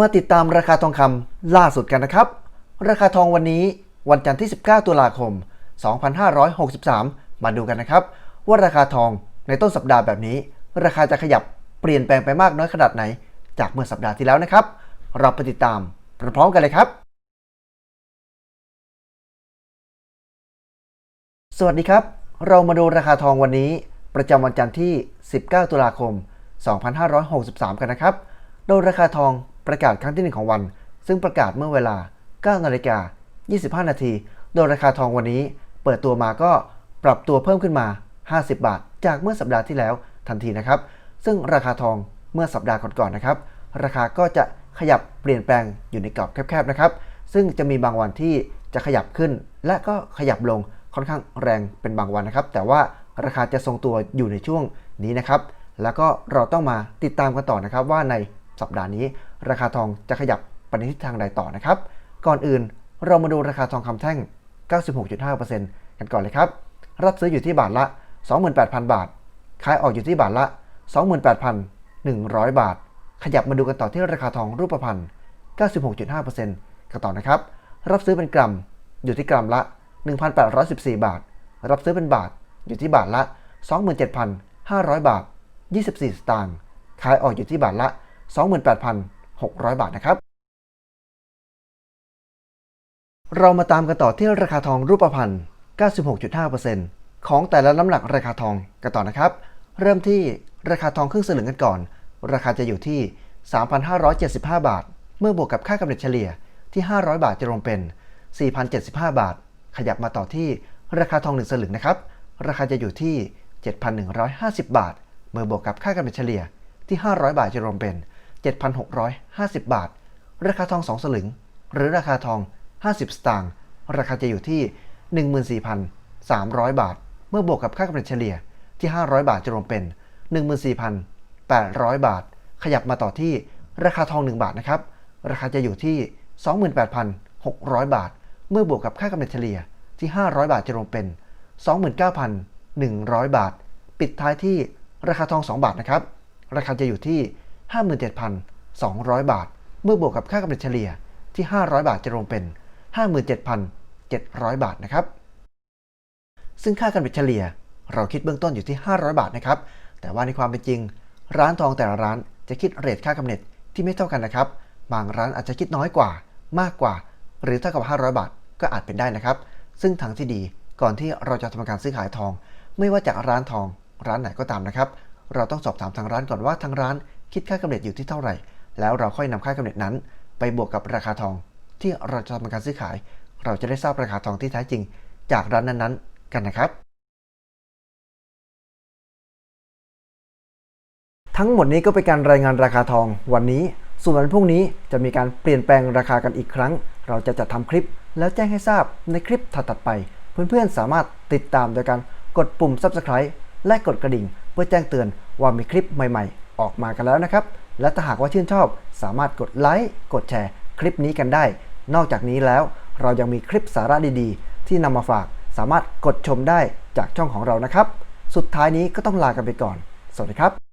มาติดตามราคาทองคำล่าสุดกันนะครับ ราคาทองวันนี้วันจันทร์ที่ 19 ตุลาคม 2563 มาดูกันนะครับ ว่าราคาทองในต้นสัปดาห์แบบนี้ ราคาจะขยับเปลี่ยนแปลงไปมากน้อยขนาดไหน จากเมื่อสัปดาห์ที่แล้วนะครับ เราไปติดตามพร้อมกันเลยครับ สวัสดีครับ เรามาดูราคาทองวันนี้ ประจำวันจันทร์ที่ 19 ตุลาคม 2563 กันนะครับ โดยราคาทอง ประกาศครั้งที่ 1 ของวัน ซึ่งประกาศเมื่อเวลา 9 นาฬิกา 25 นาที โดยราคาทองวันนี้ เปิดตัวมาก็ปรับตัวเพิ่มขึ้นมา 50 บาท จากเมื่อสัปดาห์ที่แล้วทันทีนะครับ ซึ่งราคาทองเมื่อสัปดาห์ก่อนๆนะครับ ราคาก็จะขยับเปลี่ยนแปลงอยู่ในกรอบแคบๆนะครับ ซึ่งจะมีบางวันที่จะขยับขึ้น และก็ขยับลงค่อนข้างแรงเป็นบางวันนะครับ แต่ว่าราคาจะทรงตัวอยู่ในช่วงนี้นะครับ แล้วก็เราต้องมาติดตามกันต่อนะครับว่าใน สัปดาห์นี้ ราคาทองจะขยับไปในทิศทางใดต่อนะครับ ก่อนอื่นเรามาดูราคาทองคำแท่ง 96.5%กันก่อนเลยครับ รับซื้ออยู่ที่บาทละ 28,000 บาท ขายออกอยู่ที่บาทละ 28,100 บาท ขยับมาดูกันต่อที่ราคาทองรูปพรรณ 96.5%กันต่อนะครับ รับซื้อเป็นกรัมอยู่ที่กรัมละ 1,814 บาท รับซื้อเป็นบาทอยู่ที่บาทละ 27,500 บาท 24 สตางค์ ขายออกอยู่ที่บาทละ 28,600 บาทนะครับ เรามาตามกันต่อที่ราคาทองรูปพรรณ 96.5%ของแต่ละน้ำหนักราคาทองกันต่อนะครับ เริ่มที่ราคาทองครึ่งสลึงกันก่อน ราคาจะอยู่ที่ 3,575 บาท เมื่อบวกกับค่ากำเนิดเฉลี่ยที่ 500 บาทจะรวมเป็น 4,075 บาท ขยับมาต่อที่ราคาทอง1สลึงนะครับ ราคาจะอยู่ที่ 7,150 บาท เมื่อบวกกับค่ากำเนิดเฉลี่ยที่ 500 บาทจะรวมเป็น 7,650 บาท ราคาทอง 2 สลึง หรือราคาทอง 50 สตางค์ ราคาจะอยู่ที่ 14,300 บาท เมื่อบวกกับค่ากำเนิดเฉลี่ยที่ 500 บาทจะรวมเป็น 14,800 บาท ขยับมาต่อที่ราคาทอง 1 บาทนะครับ ราคาจะอยู่ที่ 28,600 บาท เมื่อบวกกับค่ากำเนิดเฉลี่ยที่ 500 บาทจะรวมเป็น 29,100 บาท ปิดท้ายที่ราคาทอง 2 บาทนะครับ ราคาจะอยู่ที่ 57,200 บาท เมื่อบวกกับค่ากำเนิดเฉลี่ยที่ 500 บาทจะรวมเป็น 57,700 บาทนะครับ ซึ่งค่ากำเนิดเฉลี่ยเราคิดเบื้องต้นอยู่ที่ 500 บาทนะครับ แต่ว่าในความเป็นจริง ร้านทองแต่ละร้านจะคิดเรทค่ากำเนิดที่ไม่เท่ากันนะครับ บางร้านอาจจะคิดน้อยกว่า มากกว่า หรือเท่ากับ 500 บาทก็อาจเป็นได้นะครับ ซึ่งทางที่ดีก่อนที่เราจะทำการซื้อขายทอง ไม่ว่าจากร้านทอง ร้านไหนก็ตามนะครับ เราต้องสอบถามทางร้านก่อนว่าทางร้าน คิดค่ากำเนิดอยู่ที่เท่าไหร่ แล้วเราค่อยนำค่ากำเนิดนั้น ไปบวกกับราคาทอง ที่เราจะทำการซื้อขาย เราจะได้ทราบราคาทองที่แท้จริง จากร้านนั้นๆ กันนะครับ ทั้งหมดนี้ก็เป็นการรายงานราคาทองวันนี้ส่วนวันพรุ่งนี้จะมีการเปลี่ยนแปลงราคากันอีกครั้ง เราจะจัดทำคลิป แล้วแจ้งให้ทราบในคลิปถัดๆไป เพื่อนๆสามารถติดตามโดยการกดปุ่ม subscribe และกดกระดิ่ง เพื่อแจ้งเตือนว่ามีคลิปใหม่ๆ ออกมากันแล้วนะครับ และถ้าหากว่าชื่นชอบ สามารถกดไลค์กดแชร์ คลิปนี้กันได้ นอกจากนี้แล้วเรายังมีคลิปสาระดีๆ ที่นำมาฝากสามารถกดชมได้จากช่องของเรานะครับ สุดท้ายนี้ก็ต้องลากันไปก่อน สวัสดีครับ